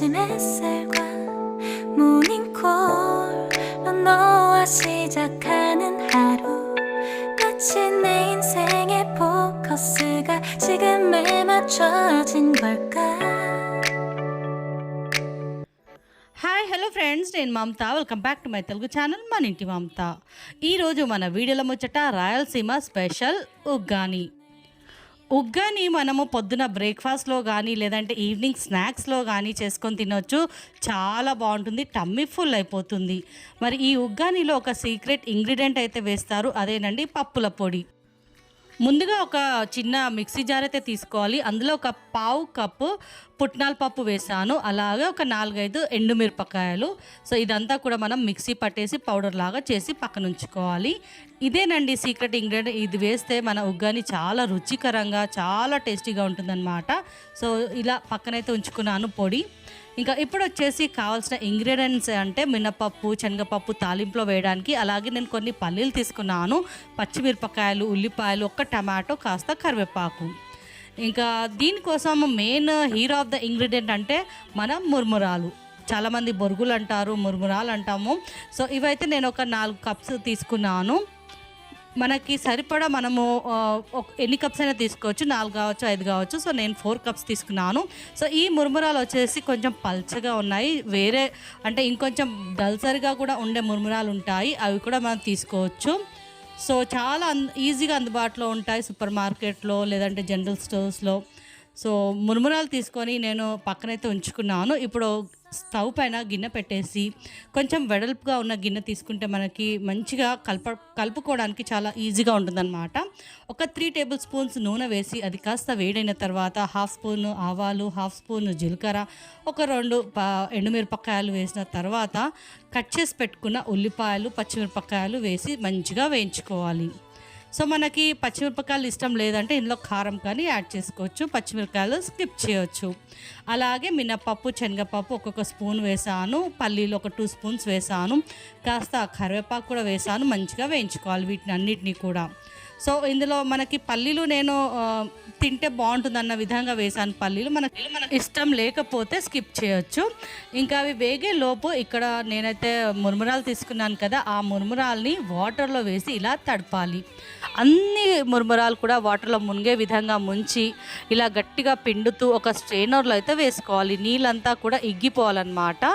아침 햇살과 모닝콜로 너와 시작하는 하루 마치 내 인생의 포커스가 지금에 맞춰진 걸까 hi hello friends నేను Mamata welcome back to my Telugu channel మన ఇంటి మమత ఈరోజు మన వీడియోలో ముచ్చట రాయలసీమ స్పెషల్ ఉగ్గాని ఉగ్గాని మనము పొద్దున బ్రేక్ఫాస్ట్లో కానీ లేదంటే ఈవినింగ్ స్నాక్స్లో కానీ చేసుకొని తినొచ్చు. చాలా బాగుంటుంది. టమ్మీ ఫుల్ అయిపోతుంది. మరి ఈ ఉగ్గానిలో ఒక సీక్రెట్ ఇంగ్రీడియంట్ అయితే వేస్తారు. అదేనండి పప్పుల పొడి. ముందుగా ఒక చిన్న మిక్సీ జార్ అయితే తీసుకోవాలి. అందులో ఒక పావు కప్పు పుట్నాల పప్పు వేసాను. అలాగే ఒక నాలుగైదు ఎండుమిరపకాయలు. సో ఇదంతా కూడా మనం మిక్సీ పట్టేసి పౌడర్ లాగా చేసి పక్కన ఉంచుకోవాలి ఇదేనండి సీక్రెట్ ఇంగ్రీడియంట్. ఇది వేస్తే మన ఉగ్గాని చాలా రుచికరంగా చాలా టేస్టీగా ఉంటుందన్నమాట. సో ఇలా పక్కనైతే ఉంచుకున్నాను పొడి. ఇంకా ఇప్పుడు వచ్చేసి కావాల్సిన ఇంగ్రీడియంట్స్ అంటే మినపప్పు శనగపప్పు తాలింపులో వేయడానికి అలాగే నేను కొన్ని పల్లీలు తీసుకున్నాను. పచ్చిమిరపకాయలు ఉల్లిపాయలు ఒక్క టమాటో కాస్త కరివేపాకు. ఇంకా దీనికోసం main hero of the ingredient అంటే మన మురుమురాలు. చాలామంది బొరుగులు అంటారు మురుమురాలు అంటాము. సో ఇవైతే నేను ఒక నాలుగు కప్స్ తీసుకున్నాను. మనకి సరిపడా మనము ఎన్ని కప్స్ అయినా తీసుకోవచ్చు. నాలుగు కావచ్చు ఐదు కావచ్చు. సో నేను ఫోర్ కప్స్ తీసుకున్నాను. సో ఈ మురుమురాలు వచ్చేసి కొంచెం పల్చగా ఉన్నాయి. వేరే అంటే ఇంకొంచెం దల్సరిగా కూడా ఉండే మురుమురాలు ఉంటాయి. అవి కూడా మనం తీసుకోవచ్చు. సో చాలా అన్ ఈజీగా అందుబాటులో ఉంటాయి. సూపర్ మార్కెట్లో లేదంటే జనరల్ స్టోర్స్లో. సో మురుమురాలు తీసుకొని నేను పక్కనైతే ఉంచుకున్నాను. ఇప్పుడు స్టవ్ పైన గిన్నె పెట్టేసి కొంచెం వెడల్పుగా ఉన్న గిన్నె తీసుకుంటే మనకి మంచిగా కలప కలుపుకోవడానికి చాలా ఈజీగా ఉంటుందన్నమాట. ఒక త్రీ టేబుల్ స్పూన్స్ నూనె వేసి అది కాస్త వేడైన తర్వాత హాఫ్ స్పూన్ ఆవాలు హాఫ్ స్పూన్ జీలకర్ర ఒక రెండు ప ఎండుమిరపకాయలు వేసిన తర్వాత కట్ చేసి పెట్టుకున్న ఉల్లిపాయలు పచ్చిమిరపకాయలు వేసి మంచిగా వేయించుకోవాలి. సో మనకి పచ్చిమిరపకాయలు ఇష్టం లేదంటే ఇందులో కారం కానీ యాడ్ చేసుకోవచ్చు పచ్చిమిరపకాయలు స్కిప్ చేయొచ్చు. అలాగే మినపప్పు శనగపప్పు ఒక్కొక్క స్పూన్ వేసాను పల్లీలు ఒక టూ స్పూన్స్ వేసాను కాస్త కరివేపాకు కూడా వేసాను మంచిగా వేయించుకోవాలి వీటిని అన్నిటినీ కూడా. సో ఇందులో మనకి పల్లీలు నేను తింటే బాగుంటుందన్న విధంగా వేసాను పల్లీలు. మనకి మనకి ఇష్టం లేకపోతే స్కిప్ చేయొచ్చు. ఇంకా అవి వేగే లోపు ఇక్కడ నేనైతే మురుమురాలు తీసుకున్నాను కదా ఆ మురుమురాల్ని వాటర్లో వేసి ఇలా తడపాలి. అన్ని మురుమురాలు కూడా వాటర్లో మునిగే విధంగా ముంచి ఇలా గట్టిగా పిండుతూ ఒక స్ట్రెయినర్లో అయితే వేసుకోవాలి. నీళ్ళంతా కూడా ఇగ్గిపోవాలన్నమాట.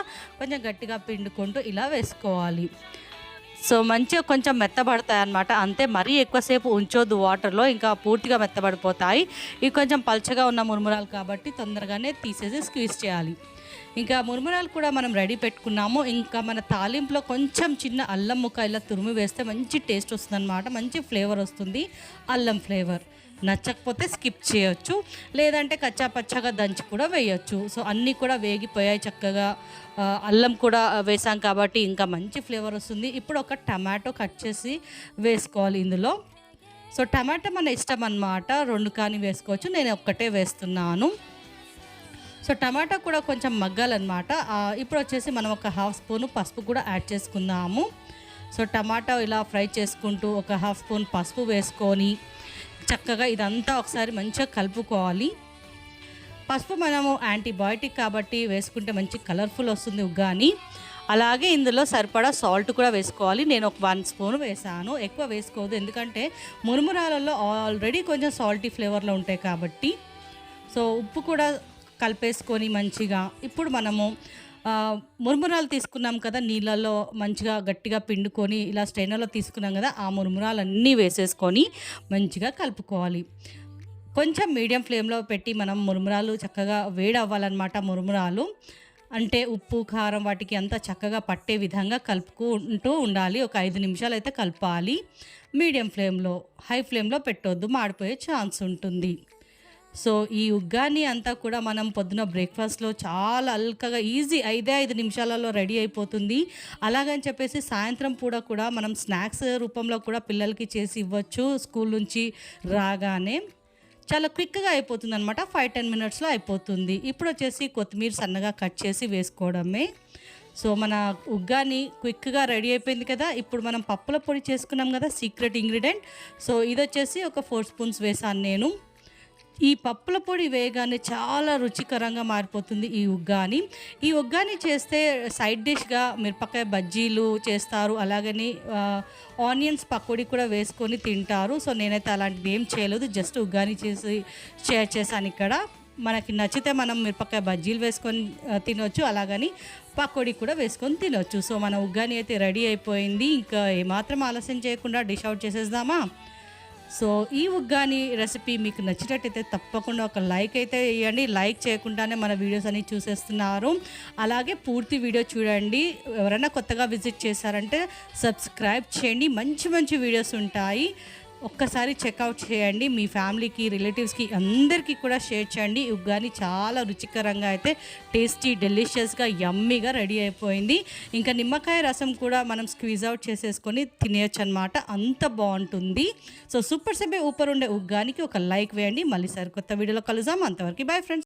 కొంచెం గట్టిగా పిండుకుంటూ ఇలా వేసుకోవాలి. సో మంచిగా కొంచెం మెత్తబడతాయి అన్నమాట అంతే మరీ ఎక్కువసేపు ఉంచొద్దు వాటర్లో ఇంకా పూర్తిగా మెత్తబడిపోతాయి. ఇవి కొంచెం పల్చగా ఉన్న మురుమురాలు కాబట్టి తొందరగానే తీసేసి స్క్వీజ్ చేయాలి. ఇంకా మురుమురాలు కూడా మనం రెడీ పెట్టుకున్నాము. ఇంకా మన తాలింపులో కొంచెం చిన్న అల్లం ముక్క ఇలా తురిమి వేస్తే మంచి టేస్ట్ వస్తుందన్నమాట. మంచి ఫ్లేవర్ వస్తుంది. అల్లం ఫ్లేవర్. నచ్చకపోతే స్కిప్ చేయొచ్చు. లేదంటే కచ్చా పచ్చగా దంచి కూడా వేయొచ్చు. సో అన్నీ కూడా వేగిపోయాయి చక్కగా. అల్లం కూడా వేసాం కాబట్టి ఇంకా మంచి ఫ్లేవర్ వస్తుంది. ఇప్పుడు ఒక టమాటో కట్ చేసి వేసుకోవాలి ఇందులో. సో టమాటా మన ఇష్టం అన్నమాట. రెండు కానీ వేసుకోవచ్చు. నేను ఒక్కటే వేస్తున్నాను. సో టమాటా కూడా కొంచెం మగ్గాలన్నమాట. ఇప్పుడు వచ్చేసి మనం ఒక హాఫ్ స్పూన్ పసుపు కూడా యాడ్ చేసుకుందాము. సో టమాటా ఇలా ఫ్రై చేసుకుంటూ ఒక హాఫ్ స్పూన్ పసుపు వేసుకొని చక్కగా ఇదంతా ఒకసారి మంచిగా కలుపుకోవాలి. పసుపు మనము యాంటీబయాటిక్ కాబట్టి వేసుకుంటే మంచి కలర్ఫుల్ వస్తుంది ఉగ్గాని. అలాగే ఇందులో సరిపడా సాల్ట్ కూడా వేసుకోవాలి. నేను ఒక వన్ స్పూన్ వేసాను. ఎక్కువ వేసుకోవద్దు. ఎందుకంటే మురుమురాలలో ఆల్రెడీ కొంచెం సాల్టీ ఫ్లేవర్లో ఉంటాయి కాబట్టి. సో ఉప్పు కూడా కలిపేసుకొని మంచిగా. ఇప్పుడు మనము మురుమురాలు తీసుకున్నాం కదా నీళ్ళలో మంచిగా గట్టిగా పిండుకొని ఇలా స్ట్రైనర్లో తీసుకున్నాం కదా ఆ మురుమురాలు అన్నీ వేసేసుకొని మంచిగా కలుపుకోవాలి. కొంచెం మీడియం ఫ్లేమ్లో పెట్టి మనం మురుమురాలు చక్కగా వేడి అవ్వాలన్నమాట మురుమురాలు. అంటే ఉప్పు కారం వాటికి అంతా చక్కగా పట్టే విధంగా కలుపుకుంటూ ఉండాలి. ఒక ఐదు నిమిషాలు అయితే కలపాలి. మీడియం ఫ్లేమ్లో హై ఫ్లేమ్లో పెట్టొద్దు మాడిపోయే ఛాన్స్ ఉంటుంది. సో ఈ ఉగ్గాని అంతా కూడా మనం పొద్దున బ్రేక్ఫాస్ట్లో చాలా అల్కగా ఈజీ ఐదే ఐదు నిమిషాలలో రెడీ అయిపోతుంది. అలాగని చెప్పేసి సాయంత్రం పూట కూడా మనం స్నాక్స్ రూపంలో కూడా పిల్లలకి చేసి ఇవ్వచ్చు స్కూల్ నుంచి రాగానే. చాలా క్విక్గా అయిపోతుంది అనమాట ఫైవ్ టెన్ మినిట్స్లో అయిపోతుంది. ఇప్పుడు వచ్చేసి కొత్తిమీర సన్నగా కట్ చేసి వేసుకోవడమే. సో మన ఉగ్గాని క్విక్గా రెడీ అయిపోయింది కదా. ఇప్పుడు మనం పప్పుల పొడి చేసుకున్నాం కదా సీక్రెట్ ఇంగ్రీడియంట్. సో ఇది వచ్చేసి ఒక ఫోర్ స్పూన్స్ వేసాను నేను. ఈ పప్పుల పొడి వేయగానే చాలా రుచికరంగా మారిపోతుంది ఈ ఉగ్గాని. ఈ ఉగ్గాని చేస్తే సైడ్ డిష్గా మిరపకాయ బజ్జీలు చేస్తారు. అలాగని ఆనియన్స్ పకోడీ కూడా వేసుకొని తింటారు. సో నేనైతే అలాంటిది ఏం చేయలేదు. జస్ట్ ఉగ్గాని చేసి షేర్ చేశాను ఇక్కడ. మనకి నచ్చితే మనం మిరపకాయ బజ్జీలు వేసుకొని తినొచ్చు. అలాగని పకోడీ కూడా వేసుకొని తినొచ్చు. సో మన ఉగ్గాని అయితే రెడీ అయిపోయింది. ఇంకా ఏమాత్రం ఆలస్యం చేయకుండా డిష్ అవుట్ చేసేద్దామా? సో ఈ ఉగ్గాని రెసిపీ మీకు నచ్చినట్టయితే తప్పకుండా ఒక లైక్ అయితే వేయండి లైక్ చేయకుండానే మన వీడియోస్ అన్ని చూసేస్తున్నారు. అలాగే పూర్తి వీడియో చూడండి. ఎవరైనా కొత్తగా విజిట్ చేశారంటే సబ్స్క్రైబ్ చేయండి. మంచి మంచి వీడియోస్ ఉంటాయి. ఒక్కసారి చెక్అవుట్ చేయండి. మీ ఫ్యామిలీకి రిలేటివ్స్కి అందరికీ కూడా షేర్ చేయండి. ఉగ్గాని చాలా రుచికరంగా అయితే టేస్టీ డెలిషియస్గా యమ్మీగా రెడీ అయిపోయింది. ఇంకా నిమ్మకాయ రసం కూడా మనం స్క్వీజ్ అవుట్ చేసేసుకొని తినేయచ్చు అనమాట అంత బాగుంటుంది. సో సూపర్ సభ్య ఊపర్ ఉండే ఉగ్గానికి ఒక లైక్ వేయండి. మళ్ళీ సరికొత్త వీడియోలో కలుద్దాం. అంతవరకు బాయ్ ఫ్రెండ్స్.